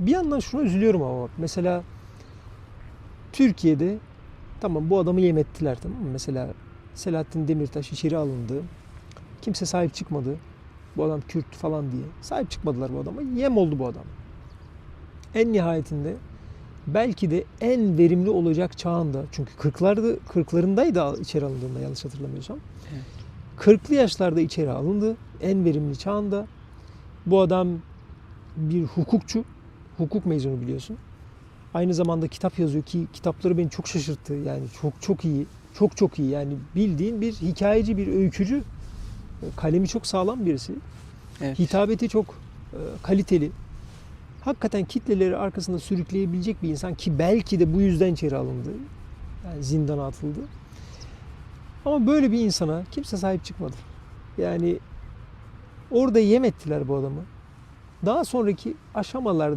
Bir yandan şuna üzülüyorum ama bak. Mesela Türkiye'de tamam bu adamı yem ettiler tamam mı? Mesela Selahattin Demirtaş içeri alındı. Kimse sahip çıkmadı. Bu adam Kürt falan diye. Sahip çıkmadılar bu adama. Yem oldu bu adam. En nihayetinde belki de en verimli olacak çağında çünkü 40'larda 40'larındaydı içeri alındığında yanlış hatırlamıyorsam. Evet. 40'lı yaşlarda içeri alındı. En verimli çağında. Bu adam bir hukukçu. Hukuk mezunu biliyorsun. Aynı zamanda kitap yazıyor ki kitapları beni çok şaşırttı. Yani çok çok iyi. Çok çok iyi. Yani bildiğin bir hikayeci, bir öykücü. Kalemi çok sağlam birisi. Evet. Hitabeti çok e, kaliteli. Hakikaten kitleleri arkasında sürükleyebilecek bir insan ki belki de bu yüzden içeri alındı. Yani zindana atıldı. Ama böyle bir insana kimse sahip çıkmadı. Yani orada yem ettiler bu adamı. Daha sonraki aşamalarda